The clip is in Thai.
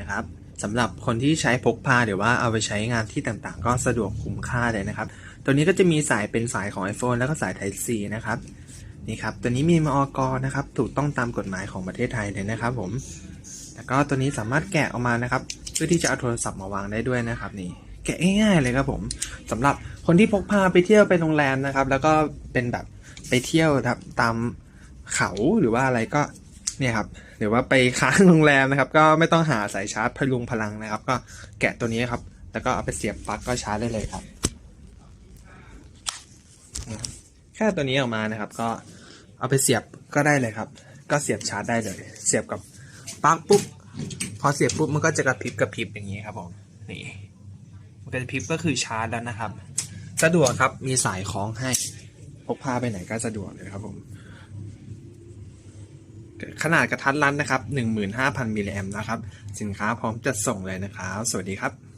นะครับสำหรับคนที่ใช้พกพาหรือว่าเอาไปใช้งานที่ต่างๆ ก็สะดวกคุ้มค่าเลยนะครับ ตัวนี้ก็จะมีสายเป็นสายของ iPhone แล้วก็สาย Type C นะครับนี่ครับตัวนี้มีมอกนะครับถูกต้องตามกฎหมายของประเทศไทยเลยนะครับผมแล้วก็ตัวนี้สามารถแกะออกมานะครับ เพื่อที่จะเอาโทรศัพท์มาวางได้ด้วยนะครับ นี่แกะง่ายๆเลยครับผมสำหรับคนที่พกพาไปเที่ยวไปโรงแรมนะครับ แล้วก็เป็นแบบไปเที่ยวครับตามเขาหรือว่าอะไรก็ เนี่ยครับหรือว่าไปค้างโรงแรมนะครับ ก็ไม่ต้องหาสายชาร์จพลุงพลังนะครับ ก็แกะตัวนี้ครับ แล้วก็เอาไปเสียบปลั๊กก็ชาร์จได้เลยครับ แค่ตัวนี้ออกมานะครับ ก็เอาไปเสียบก็ได้เลยครับ ก็เสียบชาร์จได้เลย เสียบกับปลั๊กปุ๊บพอเสียบปุ๊บมันก็จะกระพริบกระพริบอย่างนี้ครับผมนี่มันก็จะพริบก็คือชาร์จแล้วนะครับ สะดวกครับมีสายคล้องให้พกพาไปไหนก็สะดวกเลยครับผม ขนาดกระทัดรัดนะครับ 15,000มิลลิแอมป์นะครับ สินค้าพร้อมจัดส่งเลยนะครับ สวัสดีครับ